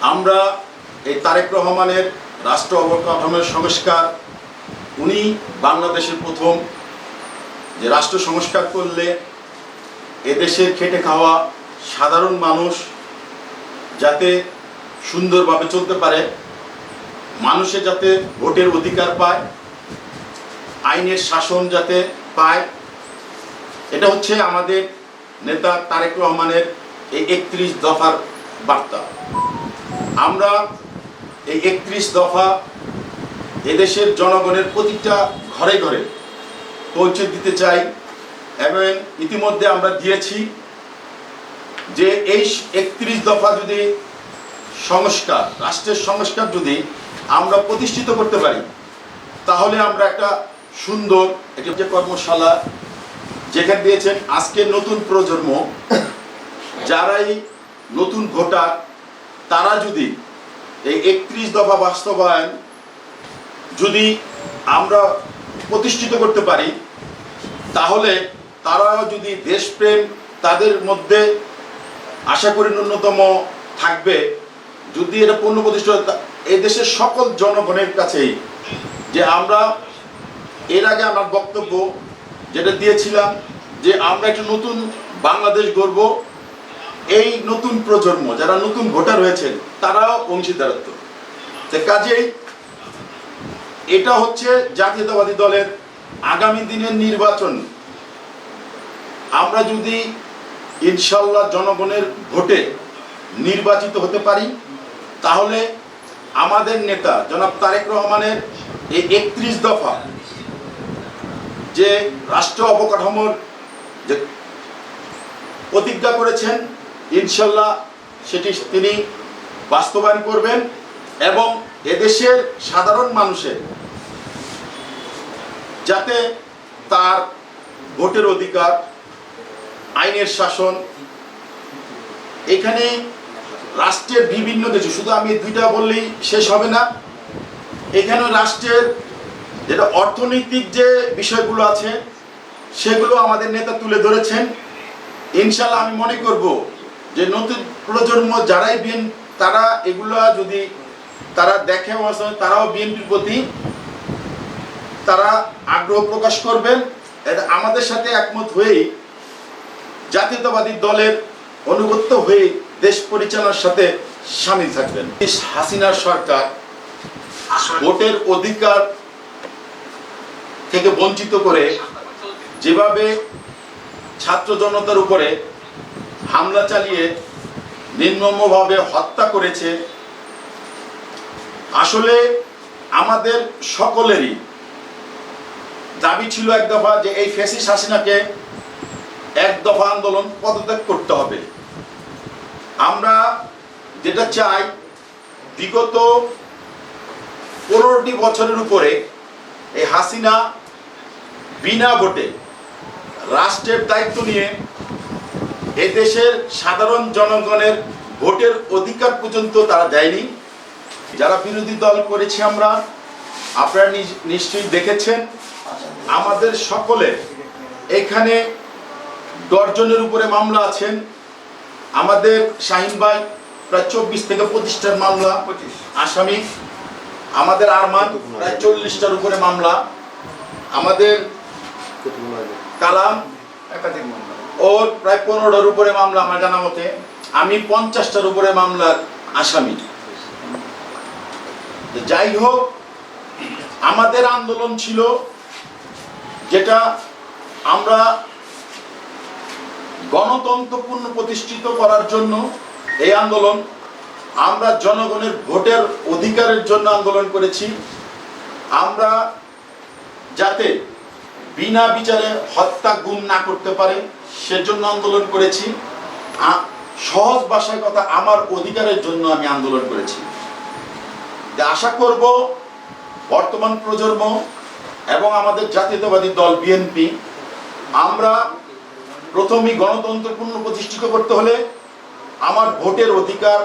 আমরা এই তারেক রহমানের রাষ্ট্র অবকাঠামোর সংস্কার, উনি বাংলাদেশের প্রথম যে রাষ্ট্র সংস্কার করলে এদেশের খেটে খাওয়া সাধারণ মানুষ যাতে সুন্দরভাবে চলতে পারে, মানুষে যাতে ভোটের অধিকার পায়, আইনের শাসন যাতে পায়, এটা হচ্ছে আমাদের নেতা তারেক রহমানের এই একত্রিশ দফার বার্তা। আমরা এই একত্রিশ দফা এদেশের জনগণের প্রতিটা ঘরে ঘরে পৌঁছে দিতে চাই এবং ইতিমধ্যে আমরা দিয়েছি যে এই একত্রিশ দফা যদি সংস্কার, রাষ্ট্রের সংস্কার যদি আমরা প্রতিষ্ঠিত করতে পারি, তাহলে আমরা একটা সুন্দর একটি যে কর্মশালা যেখানে দিয়েছেন আজকে নতুন প্রজন্ম, যারাই নতুন ভোটার তারা যদি এই একত্রিশ দফা বাস্তবায়ন যদি আমরা প্রতিষ্ঠিত করতে পারি, তাহলে তারাও যদি দেশপ্রেম তাদের মধ্যে আশা করি ন্যূনতম থাকবে, যদি এটা পূর্ণ প্রতিষ্ঠা এই দেশের সকল জনগণের কাছেই। যে আমরা, এর আগে আমার বক্তব্য যেটা দিয়েছিলাম, যে আমরা একটা নতুন বাংলাদেশ গড়ব এই নতুন প্রজন্ম, যারা নতুন ভোটার হয়েছেন, তারাও অংশীদারত্ব। কাজেই এটা হচ্ছে জাতীয়তাবাদী দলের আগামী দিনের নির্বাচন। আমরা যদি ইনশাল্লাহ জনগণের ভোটে নির্বাচিত হতে পারি, তাহলে আমাদের নেতা জনাব তারেক রহমানের এই একত্রিশ দফা যে রাষ্ট্র অবকাঠামোর যে প্রতিজ্ঞা করেছেন ইনশাল্লাহ সেটি তিনি বাস্তবায়ন করবেন এবং এদেশের সাধারণ মানুষের যাতে তার ভোটের অধিকার, আইনের শাসন, এখানে রাষ্ট্রের বিভিন্ন কিছু, শুধু আমি দুইটা বললেই শেষ হবে না, এখানে রাষ্ট্রের যেটা অর্থনৈতিক যে বিষয়গুলো আছে, সেগুলো আমাদের নেতা তুলে ধরেছেন। ইনশাল্লাহ আমি মনে করব যে নতুন প্রজন্ম যারাই বিএন তারা এগুলো যদি তারা দেখে তারাও বিএনপির প্রতি তারা আগ্রহ প্রকাশ করবেন এটা আমাদের সাথে একমত হয়েই জাতীয়তাবাদী দলের অনুগত্য হয়ে দেশ পরিচালনার সাথে সামিল থাকবেন। হাসিনার সরকার ভোটের অধিকার থেকে বঞ্চিত করে যেভাবে ছাত্র জনতার উপরে হামলা চালিয়ে নির্মমভাবে হত্যা করেছে। আসলে আমাদের সকলেরই দাবি ছিল এক দফা যে এই ফেসিস হাসিনাকে এক দফা আন্দোলন পদত্যাগ করতে হবে। আমরা যেটা চাই, বিগত পনেরোটি বছরের উপরে এই হাসিনা বিনা ভোটে রাষ্ট্রের দায়িত্ব নিয়ে এদেশের সাধারণ জনগণের ভোটের অধিকার পর্যন্ত তারা দেয়নি। যারা বিরোধী দল করেছি আমরা, আপনারা নিশ্চয়ই দেখেছেন, আমাদের সকলের এখানে দশজনের উপরে মামলা আছেন। আমাদের শাহিন ভাই প্রায় চব্বিশ থেকে পঁচিশটার মামলা, আসামি। আমাদের আরমান প্রায় চল্লিশটার উপরে মামলা। আমাদের কালাম একাধিক মামলা। ওর প্রায় পনেরোটার উপরে মামলা আমার জানা মতে। আমি পঞ্চাশটার উপরে মামলার আসামি। যাই হোক, আমাদের আন্দোলন ছিল যেটা আমরা গণতন্ত্রপূর্ণ প্রতিষ্ঠিত করার জন্য এই আন্দোলন, আমরা জনগণের ভোটের অধিকারের জন্য আন্দোলন করেছি। আমরা যাতে বিনা বিচারে হত্যা গুম না করতে পারে, সেজন্য আন্দোলন করেছি। সহজ ভাষায় কথা, আমার অধিকারের জন্য আমি আন্দোলন করেছি। আশা করব, বর্তমান প্রজন্ম এবং আমাদের জাতীয়তাবাদী দল বিএনপি আমরা প্রথমেই গণতন্ত্রপূর্ণ প্রতিষ্ঠিত করতে হলে আমার ভোটের অধিকার